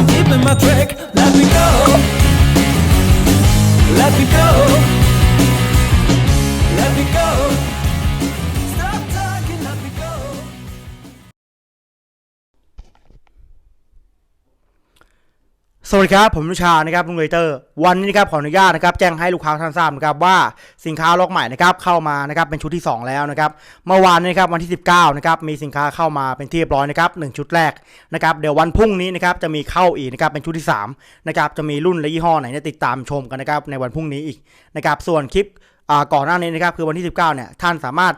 I'm keeping my track. Let me go. Let me go. สวัสดีครับ ผมนุชานะครับลุงเลเตอร์วันนี้นะครับขออนุญาตนะครับแจ้งให้ลูกค้าท่านทราบนะครับว่าสินค้าล็อกใหม่นะครับเข้ามานะครับเป็นชุดที่ 2 แล้วนะครับเมื่อวานนี้นะครับวันที่ 19นะครับมีสินค้าเข้ามาเป็นที่เรียบร้อยนะครับหนึ่งชุดแรกนะครับเดี๋ยววันพรุ่งนี้นะครับจะมีเข้าอีกนะครับเป็นชุดที่3นะครับจะมีรุ่นและยี่ห้อไหนเนี่ยติดตามชมกันนะครับในวันพรุ่งนี้อีกนะครับส่วนคลิป ก่อนหน้านี้นะครับคือวันที่ 19เนี่ยท่านสามารถ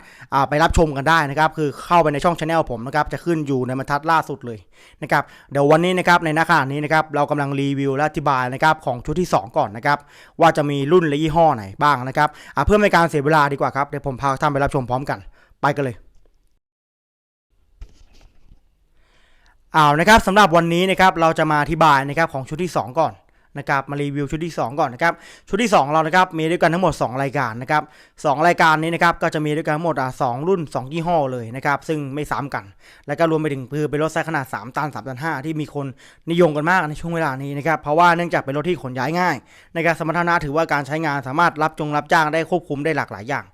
ไปรับชมกันได้นะครับคือเข้าไปในช่องช anel ผมนะครับจะขึ้นอยู่ในบรรทัดล่าสุดเลยนะครับเดี๋ยววันนี้นะครับในหน้าขณะนี้นะครับเรากำลังรีวิวและอธิบายนะครับของชุดที่ 2 ก่อนนะครับว่าจะมีรุ่นและยี่ห้อไหนบ้างนะครับเพื่อไม่การเสียเวลาดีกว่าครับเดี๋ยวผมพาท่านไปรับชมพร้อมกันไปกันเลยเอานะครับสำหรับวันนี้นะครับเราจะมาอธิบายนะครับของชุดที่ 2 ก่อน นะครับมารีวิวชุดที่ 2 ก่อนนะครับชุดที่ 2 เรานะครับมีด้วยกันทั้งหมด 2 รายการนะครับสองรายการนี้นะครับก็จะมีด้วยกันทั้งหมดอะสองรุ่น 2 ยี่ห้อเลยนะครับซึ่งไม่ซ้ำกัน แล้วก็รวมไปถึงคือเป็นรถไซส์ขนาด 3 ตัน3ตัน5ที่มีคนนิยมกันมากในช่วงเวลานี้นะครับเพราะว่าเนื่องจากเป็นรถที่ขนย้ายง่าย ในะครับสมรรถนะถือว่าการใช้งานสามารถรับจงรับจ้างได้ควบคุมได้หลากหลายอย่าง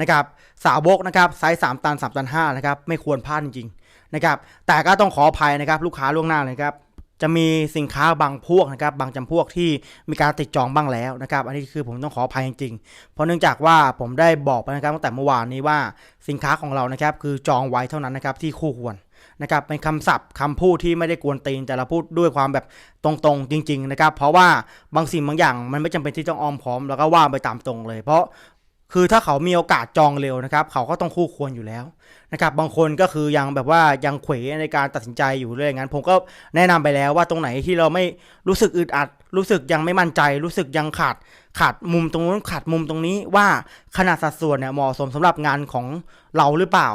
นะครับสาวกนะครับไซส์3ตัน3ตัน5นะครับไม่ควรพลาดจริงๆนะครับแต่ก็ต้องขออภัยนะครับลูกค้าล่วงหน้าเลยครับ จะมีสินค้าบางพวกนะครับบางจำพวกที่มีการติดจองบ้างแล้วนะครับ อันนี้คือผมต้องขออภัยจริงๆ เพราะเนื่องจากว่าผมได้บอกไปนะครับตั้งแต่เมื่อวานนี้ว่าสินค้าของเรานะครับคือจองไว้เท่านั้นนะครับที่คู่ควรนะครับเป็นคำศัพท์คำพูดที่ไม่ได้กวนตีนแต่เราพูดด้วยความแบบตรงๆ จริง ๆ นะครับ เพราะว่าบางสิ่งบางอย่างมันไม่จำเป็นที่ต้องอ้อมค้อมแล้วก็ว่าไปตามตรงเลย เพราะ คือถ้าเขามีโอกาสจองเร็วนะครับ เขาก็ต้องคู่ควรอยู่แล้วนะครับ บางคนก็คือยังแบบว่ายังเขวในการตัดสินใจอยู่เรื่อยงั้น ผมก็แนะนำไปแล้วว่าตรงไหนที่เราไม่รู้สึกอึดอัด รู้สึกยังไม่มั่นใจ รู้สึกยังขาดขาดมุมตรงนู้นขาดมุมตรงนี้ว่าขนาดสัดส่วนเนี่ยเหมาะสมสำหรับงานของเราหรือเปล่า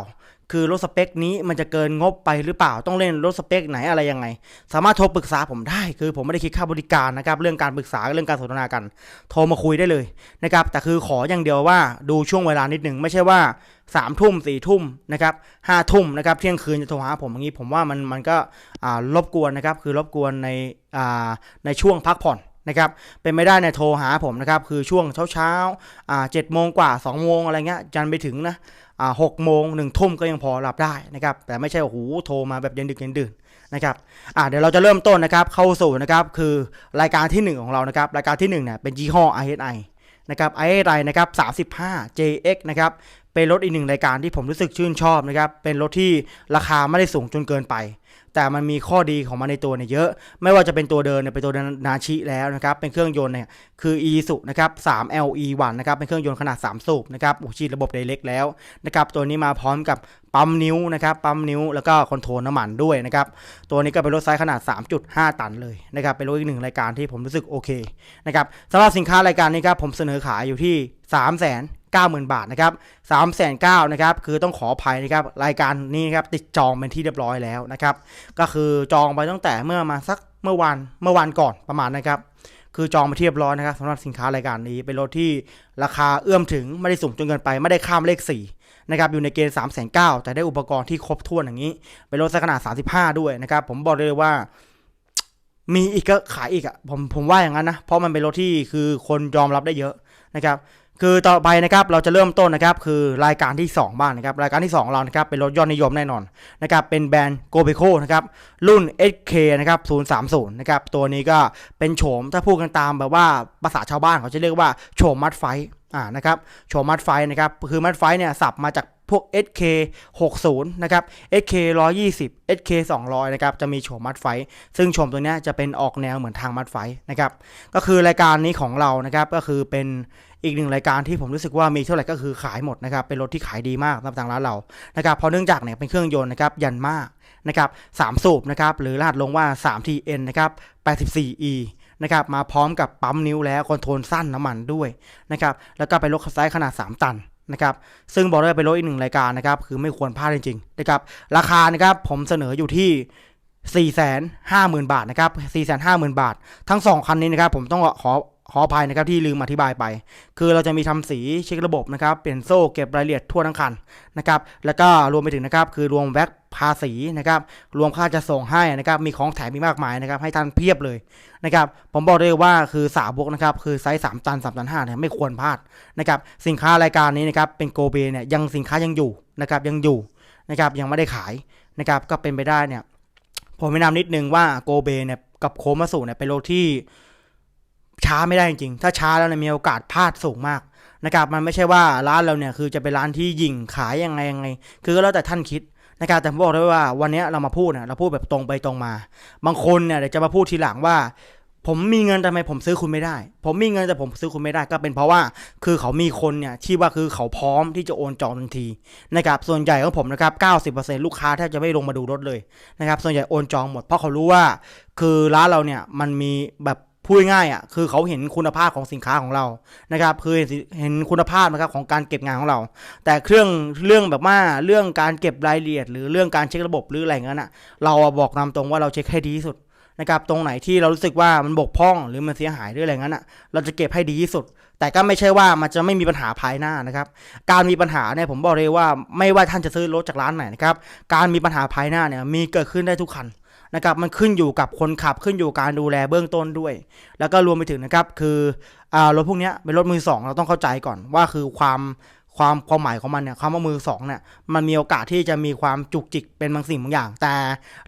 คือรถสเปคนี้มันจะเกินงบไปหรือเปล่าต้องเล่นรถสเปคไหนอะไรยังไง สามารถโทรปรึกษาผมได้ คือผมไม่ได้คิดค่าบริการนะครับ เรื่องการปรึกษาเรื่องการสนทนากัน โทรมาคุยได้เลยนะครับแต่คือขออย่างเดียวว่าดูช่วงเวลานิดหนึ่งไม่ใช่ว่าสามทุ่มสี่ทุ่มนะครับห้าทุ่มนะครับเที่ยงคืนจะโทรหาผมอย่างนี้ ผมว่ามันมันก็รบกวนนะครับ คือรบกวนในในช่วงพักผ่อนนะครับเป็นไม่ได้เนี่ยโทรหาผมนะครับคือช่วงเช้าเช้าอ่าเจ็ดโมงกว่าสองโมงอะไรเงี้ยจันไปถึงนะ หกโมงหนึ่งทุ่มก็ยังพอหลับได้นะครับแต่ไม่ใช่โอ้โหโทรมาแบบเย็นดึกเย็นดื่นนะครับอ่าเดี๋ยวเราจะเริ่มต้นนะครับเข้าสู่นะครับคือรายการที่หนึ่งของเรานะครับรายการที่หนึ่งเนี่ยเป็นยี่ห้อ ISI นะครับไอ้ไรนะครับ35 JX นะครับ เป็นรถอีกหนึ่งรายการที่ผมรู้สึกชื่นชอบนะครับ เป็นรถที่ราคาไม่ได้สูงจนเกินไป แต่มันมีข้อดีของมันในตัวเนี่ยเยอะ ไม่ว่าจะเป็นตัวเดินเนี่ยเป็นตัวนาชิแล้วนะครับ เป็นเครื่องยนต์เนี่ยคือ e s u นะครับ 3 LE1 นะครับ เป็นเครื่องยนต์ขนาด 3 สูบนะครับอุชีระบบไดเรกแล้วนะครับ ตัวนี้มาพร้อมกับปั๊มนิ้วนะครับปั๊มนิ้วแล้วก็คอนโทรลน้ำมันด้วยนะครับตัวนี้ก็เป็นรถไซส์ขนาด 3.5 ตันเลยนะครับเป็นรถอีกหนึ่งรายการที่ผมรู้สึกโอเคนะครับสำหรับสินค้ารายการนี้ครับผมเสนอขายอยู่ที่ 3 0 0 0 0 90,000 บาทนะครับ3 9 0 0 0นะครับคือต้องขออภัยนะครับรายการนี้นครับติดจองเป็นที่เรียบร้อยแล้วนะครับก็คือจองไปตั้งแต่เมื่อมาสักเมื่อวานเมื่อวานก่อนประมาณนะครับคือจองไปที่เรียบร้อยนะครับสำหรับสินค้ารายการนี้เป็นรถที่ราคาเอื้อมถึงไม่ได้สูงจนเกินไปไม่ได้ข้ามเลข 4 นะครับ อยู่ในเกณฑ์3 9 0 0 0แต่ได้อุปกรณ์ที่ครบถ้วนอย่างนี้ เป็นรถไซส์ขนาด 35 ด้วยนะครับ ผมบอกเลยว่า มีอีกก็ขายอีกอะผมผมว่าอย่างนั้นนะ เพราะมันเป็นรถที่คือคนยอมรับได้เยอะนะครับ คือต่อไปนะครับเราจะเริ่มต้นนะครับคือรายการที่ 2 บ้างนะครับรายการที่ 2 เรานะครับเป็นรถยอดนิยมแน่นอนนะครับเป็นแบรนด์โกเบโคนะครับรุ่น SK นะครับ030นะครับตัวนี้ก็เป็นโฉมถ้าพูดกันตามแบบว่าภาษาชาวบ้านเขาจะเรียกว่าโฉมมัดไฟ อ่านะครับโฉมมัดไฟนะครับคือมัดไฟเนี่ยสับมาจากพวก SK 60นะครับ SK 120 SK 200นะครับจะมีโฉมมัดไฟ ซึ่งโฉมตัวเนี้ยจะเป็นออกแนวเหมือนทางมัดไฟนะครับก็คือรายการนี้ของเรานะครับก็คือเป็นอีกหนึ่งรายการที่ผมรู้สึกว่ามีเท่าไหร่ก็คือขายหมดนะครับเป็นรถที่ขายดีมากสำหรับทางร้านเรานะครับเพราะเนื่องจากเนี่ยเป็นเครื่องยนต์นะครับยันมากนะครับสามสูบนะครับหรือรหัสลงว่า 3TN นะครับ 84E นะครับมาพร้อมกับปั๊มนิ้วแล้วคอนโทรลสั้นน้ำมันด้วยนะครับแล้วก็เป็นรถไซส์ขนาด 3 ตันนะครับซึ่งบอกได้ว่าเป็นรถอีกหนึ่งรายการนะครับคือไม่ควรพลาดจริงๆนะครับราคานะครับผมเสนออยู่ที่450,000 บาทนะครับ450,000 บาท ทั้ง 2 คันนี้นะครับผมต้องขอขออภัยนะครับที่ลืมอธิบายไป คือเราจะมีทำสีเช็คระบบนะครับเปลี่ยนโซ่เก็บรายละเอียดทั่วทั้งคันนะครับแล้วก็รวมไปถึงนะครับคือรวมแว็ก ภาษีนะครับ รวมค่าจะส่งให้นะครับ มีของแถมมีมากมายนะครับ ให้ท่านเพียบเลยนะครับ ผมบอกเลยว่าคือสาวกนะครับ คือไซส์3ตัน3ตัน5เนี่ยไม่ควรพลาดนะครับ สินค้ารายการนี้นะครับ เป็นโกเบเนี่ยยังสินค้ายังอยู่นะครับ ยังอยู่นะครับ ยังไม่ได้ขายนะครับ ก็เป็นไปได้เนี่ย ผมแนะนำนิดนึงว่าโกเบเนี่ยกับโคมาสุเนี่ยเป็นโรคที่ช้าไม่ได้จริงๆถ้าช้าแล้วเนี่ยมีโอกาสพลาดสูงมากนะครับมันไม่ใช่ว่าร้านเราเนี่ยคือจะเป็นร้านที่ยิงขายยังไงยังไง คือก็แล้วแต่ท่านคิด นะครับแต่ผมบอกเลยว่าวันนี้เรามาพูดเนี่ยเราพูดแบบตรงไปตรงมา บางคนเนี่ยเดี๋ยวจะมาพูดทีหลังว่า ผมมีเงินทำไมผมซื้อคุณไม่ได้ ผมมีเงินแต่ผมซื้อคุณไม่ได้ ก็เป็นเพราะว่าคือเขามีคนเนี่ยที่ว่าคือเขาพร้อมที่จะโอนจองทันทีนะครับส่วนใหญ่ของผมนะครับ90%ลูกค้าแทบจะไม่ลงมาดูรถเลยนะครับส่วนใหญ่โอนจองหมดเพราะเขารู้ว่า คือร้านเราเนี่ยมันมีแบบ พูดง่ายอะคือเขาเห็นคุณภาพของสินค้าของเรานะครับคือเห็นเห็นคุณภาพนะครับของการเก็บงานของเรา แต่เครื่องเรื่องแบบว่าเรื่องการเก็บรายละเอียด หรือเรื่องการเช็คระบบหรืออะไรอย่างนั้นอะเราบอกนำตรงว่าเราเช็คให้ดีที่สุดนะครับตรงไหนที่เรารู้สึกว่ามันบกพร่องหรือมันเสียหายหรืออะไรอย่างนั้นอะเราจะเก็บให้ดีที่สุด แต่ก็ไม่ใช่ว่ามันจะไม่มีปัญหาภายหน้านะครับ การมีปัญหาเนี่ยผมบอกเลยว่าไม่ว่าท่านจะซื้อรถจากร้านไหนนะครับการมีปัญหาภายหน้าเนี่ยมีเกิดขึ้นได้ทุกคัน นะครับมันขึ้นอยู่กับคนขับขึ้นอยู่การดูแลเบื้องต้นด้วย แล้วก็รวมไปถึงนะครับคืออ่ารถพวกนี้เป็นรถมือสองเราต้องเข้าใจก่อนว่าคือความความความหมายของมันเนี่ยคำว่ามือสองเนี่ยมันมีโอกาสที่จะมีความจุกจิกเป็นบางสิ่งบางอย่าง แต่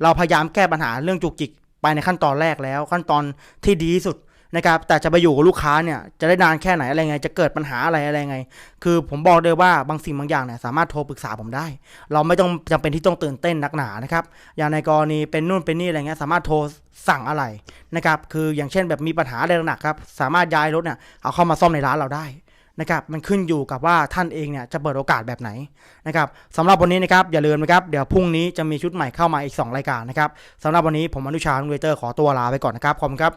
เราพยายามแก้ปัญหาเรื่องจุกจิกไปในขั้นตอนแรกแล้วขั้นตอนที่ดีที่สุด นะครับแต่จะไปอยู่กับลูกค้าเนี่ยจะได้นานแค่ไหนอะไรไง จะเกิดปัญหาอะไรอะไรไง คือผมบอกเลยว่าบางสิ่งบางอย่างเนี่ยสามารถโทรปรึกษาผมได้ เราไม่ต้องจำเป็นที่ต้องตื่นเต้นนักหนานะครับอย่างในกรณีเป็นนู่นเป็นนี่อะไรเงี้ยสามารถโทรสั่งอะไรนะครับคืออย่างเช่นแบบมีปัญหาอะไรหนักครับสามารถย้ายรถเนี่ยเอาเข้ามาซ่อมในร้านเราได้นะครับมันขึ้นอยู่กับว่าท่านเองเนี่ยจะเปิดโอกาสแบบไหนนะครับสำหรับวันนี้นะครับอย่าลืมนะครับเดี๋ยวพรุ่งนี้จะมีชุดใหม่เข้ามาอีก 2 รายการนะครับสำหรับวันนี้ผมอนุชาลุงเวเตอร์ขอตัวลาไปก่อนนะครับขอบคุณครับ